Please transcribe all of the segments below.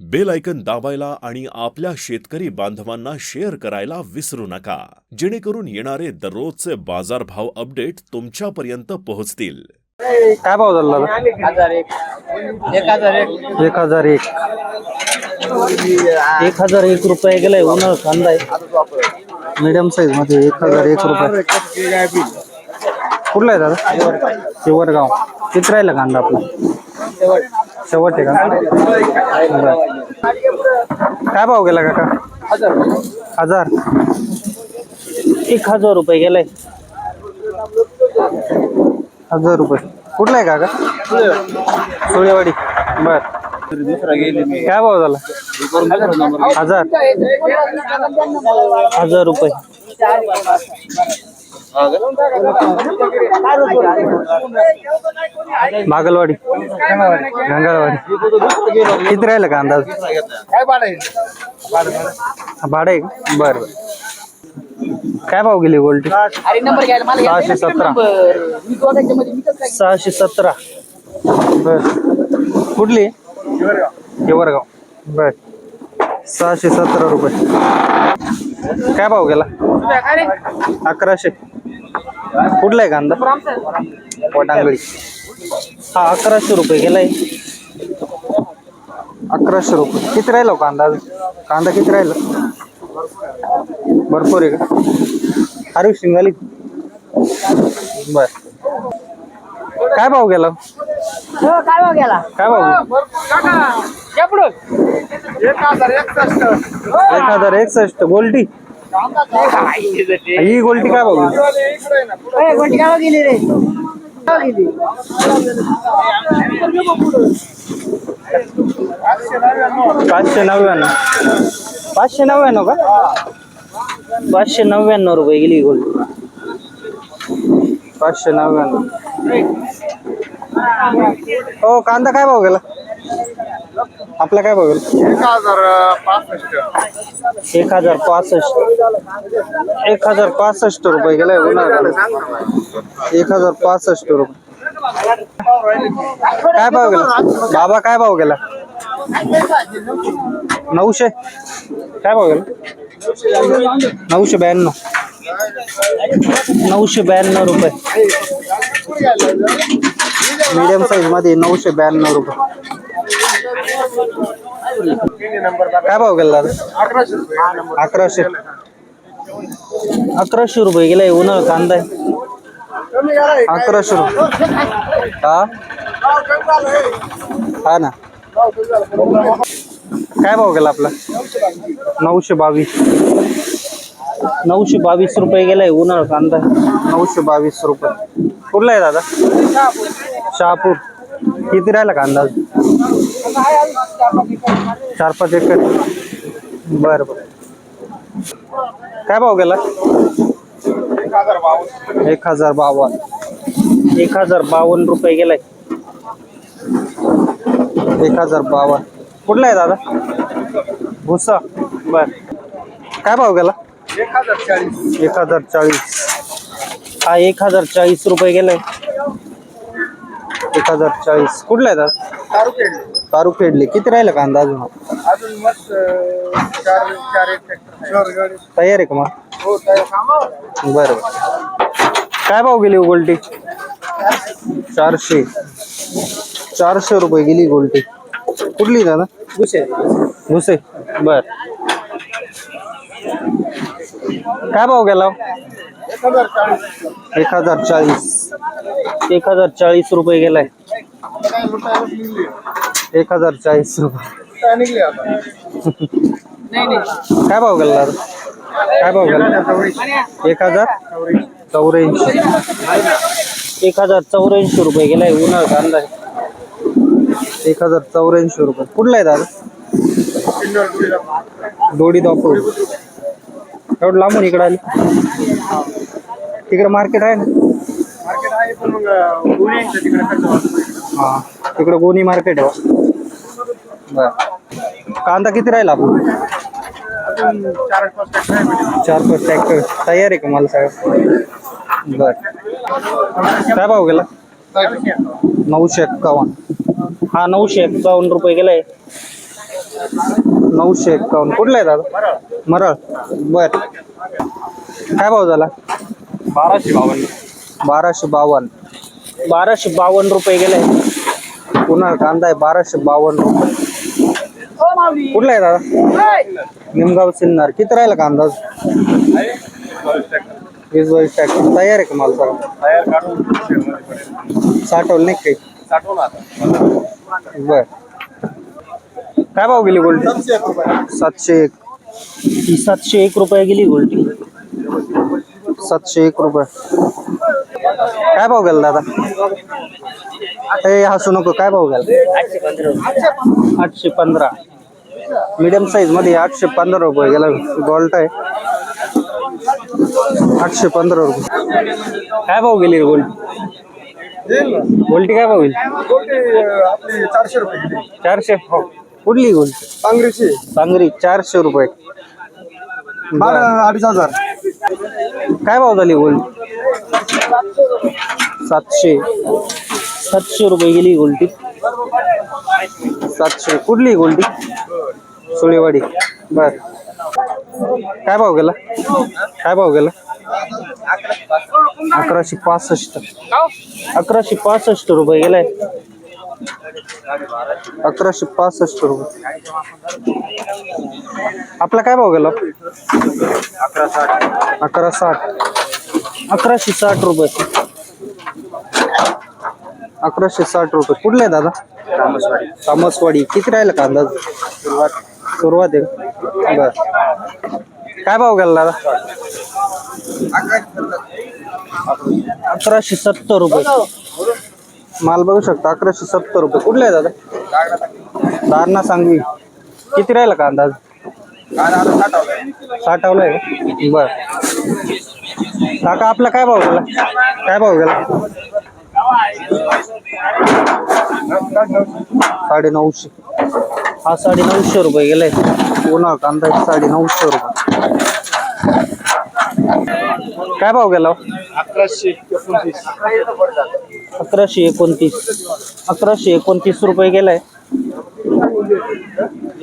Bell icon दाबायला आणि आपल्या शेतकरी बांधवांना शेअर करायला विसरू नका. जेणेकरून येणारे दररोजचे बाजारभाव अपडेट तुमच्यापर्यंत पोहोचतील. काय भाव झाला? दादा हजार एक एक हजार एक. एक हजार एक. एक हजार एक रुपये गेलाय उन्हाळा कांदा आहे मीडियम साईजमध्ये एक हजार एक रुपये. कुठला आहे दादा? शिवरगाव. किती राहिला कांदा आपला? शेवट आहे का? बरं. काय भाव गेला काका? हजार. एक हजार रुपये गेलाय. हजार रुपये. कुठला आहे काका? सुळेवाडी. बर. काय भाव झाला? हजार. हजार रुपये. बागलवाडी गंगाळवाडी किती राहिलं का अंदाज? काय भाडं भाडं आहे का? बरं काय भाव गेली मला सहाशे सतरा. सहाशे सतरा. बर. कुठली? हिवरगाव. बर. सहाशे सतरा रुपये. काय भाव गेला? अकराशे. कुठला आहे कांदा? वटांगडी हा अकराशे रुपये गेलाय. अकराशे रुपये. किती राहिला हो कांदा? कांदा किती राहिला? भरपूर आहे का? हार्वेस्टिंग झाली बर. काय भाव गेला? काय भाव गेला? काय भाव? एक हजार एकसष्ट. गोल्टी ही गोल्टी काय भाव गेली कोणती काय गेली रे गेली पाचशे नव्याण्णव पाचशे नव्याण्णव का पाचशे नव्याण्णव रुपये गेली गोल्ड पाचशे नव्याण्णव हो कांदा काय भाव गेला आपला काय भाव गेला एक हजार पासष्ट. एक हजार पासष्ट रुपये गेलाय उन्हाळा एक हजार पासष्ट रुपये. काय भाव गेला? बाबा काय भाव गेला? नऊशे. काय भाव गेला? नऊशे ब्याण्णव. नऊशे ब्याण्णव रुपये. मीडियम साईजमध्ये नऊशे ब्याण्णव रुपये. काय भाव गेला दादा अकराशे. अकराशे रुपये गेलाय उन्हा कांदा आहे. अकराशे रुपये. हा? हा ना. काय भाव गेला आपला? नऊशे बावीस. नऊशे बावीस रुपये गेलाय उन्हाळा कांदा नऊशे बावीस रुपये. कुठला आहे दादा? शहापूर. किती राहिला कांदा चार पाच एकर. बर बर. काय भाव गेला? एक हजार बावन्न एक हजार बावन्न रुपये गेलाय. एक हजार बावन्न कुठला आहे दादा? भुसा. बर. काय भाव गेला? एक हजार चाळीस. हा एक हजार चाळीस रुपये गेलाय. एक हजार चाळीस. कुठला आहे दादा? तारू फेडले किती राहिलं कांदा अजून अजून मस्त चार चार एक तयार आहे का मग हो। बरं। बरं. काय भाव गेली हो गोल्टी चारशे। चारशे रुपये गेली गोल्टी कुठली दादा? भुसे. बर. काय भाव गेला? एक हज़ार चाळीस. एक हज़ार चाळीस रुपये गेलाय. एक हजार चाळीस रुपये. निघले आता? नाही नाही काय भाव गेला काय भाव गेला? एक हजार चौऱ्याऐंशी. एक हजार चौऱ्याऐंशी रुपये गेलाय उन्हाळा कांदा. एक हजार चौऱ्याऐंशी रुपये. कुठला आहे दादा? दोडी दापूर एवढं लांबून इकडे आली. तिकडे मार्केट आहे ना? मार्केट आहे हा तिकडे गोणी मार्केट आहे. बर कांदा किती राहिला आपण? चार पाच ट्रॅक्टर तयार आहे का मला साहेब बर. काय भाव गेला? नऊशे एक्कावन्न. हा नऊशे एक्कावन्न रुपये गेलाय. नऊशे एक्कावन्न. कुठला आहे दादा? मरळ. बर. काय भाव झाला? बाराशे बावन्न. बाराशे बावन्न. बाराशे बावन्न रुपये गेले पुन्हा कांदा आहे बाराशे बावन्न रुपये. कुठला आहे दादा? निमगाव सिन्नर. किती राहिला कांदा वीस बावीस टॅक्टर तयार आहे का माल सगळं? साठवलं नाही काही? बर. काय भाव गेली गोल्टी सातशे एक. ही सातशे एक रुपये गेली गोल्टी सातशे एक रुपये. काय भाव गेला दादा? ए हसू नको. काय भाव गेला? आठशे पंधरा. मीडियम साईजमध्ये आठशे पंधरा रुपये गेला गोल्ट आहे. आठशे पंधरा रुपये. काय भाव गेली गोल्टी गोल्टी काय भाव गेली? आपली चारशे रुपये चारशे? कुठली गोल्टी काँग्रेसची सांगरी चारशे रुपये. अडीच हजार. काय भाव झाली गोल्ड सातशे. सातशे रुपये गेली गोल्टी सातशे कुठली गोल्डी? सुळेवाडी. बर. काय भाव गेला? काय भाव गेला? अकराशे पासष्ट. अकराशे पासष्ट रुपये गेलाय. अकराशे पासष्ट रुपये. आपला काय भाव गेला? अकरा साठ. अकरा साठ. अकराशे साठ रुपये. अकराशे साठ रुपये. कुठले आहे दादा? तामसवाडी. तामसवाडी किती राहिलं का अंदाज? सुरुवात सुरुवात आहे बर. काय भाव गेला दादा? अकराशे सत्तर रुपये. माल बघू शकता अकराशे सत्तर रुपये. कुठले आहे दादा? दारणा सांगवी. किती राहिलं का अंदाज? साठवलंय का? बर. काका आपला काय भाव गेला? काय भाव गेला? साडे नऊशे हा साडे नऊशे रुपये गेलाय पुन्हा कांदा साडे नऊशे रुपये. काय भाव गेला हो? अकराशे एकोणतीस. अकराशे एकोणतीस. अकराशे एकोणतीस रुपये गेलाय.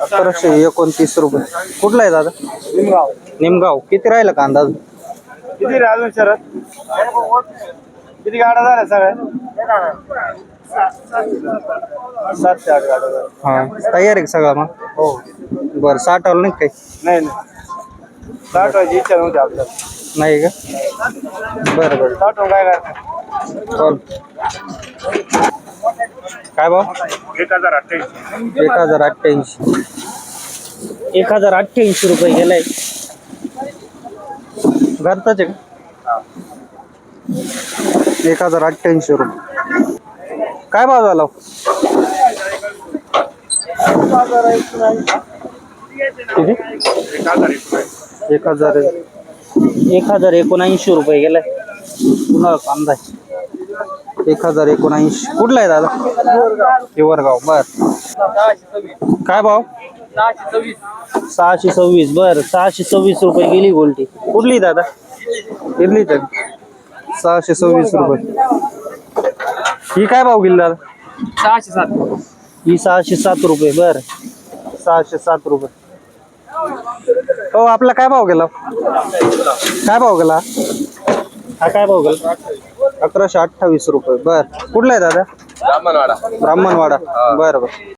अकराशे एकोणतीस रुपये. कुठला आहे दादा? निमगाव. निमगाव. किती राहिलं का अंदाज किती रे अजून शरद किती गाड्या झाल्या सगळ्या? सात ते आठ गाड्या झाल्या. हा. तयार आहे का सगळा मग? हो. बरं साठवलं नाही काही? नाही नाही. साठवायची इच्छा नव्हती आपल्याला. नाही का? बरं बरं. साठवून काय करणार? चल काय भाव एक हजार अठ्ठ्याऐंशी. एक हजार अठ्ठ्याऐंशी. एक हजार अठ्ठ्याऐंशी रुपये गेलाय. घरचाच आहे का? एक हजार अठ्ठ्याऐंशी रुपये. काय भाव झाला? किती? एक हजार एक. हजार एक हजार एकोणऐंशी रुपये गेलाय पुन्हा कांदा. एक हजार एकोणऐंशी. कुठला आहे दादा? हिवरगाव. बर. काय भाव? सहाशे सव्वीस. बर सहाशे सव्वीस रुपये गेली गोल्टी. कुठली दादा? इडली तर सहाशे सव्वीस रुपये. ही काय भाव गेली दादा? सहाशे सात. ही सहाशे सात रुपये बर. सहाशे सात रुपये. हो आपला काय भाव गेला? काय भाव गेला? हा काय भाव गेला? अकराशे अठ्ठावीस रुपये बर. कुठला आहे दादा? ब्राह्मणवाडा. ब्राह्मणवाडा. बर बर.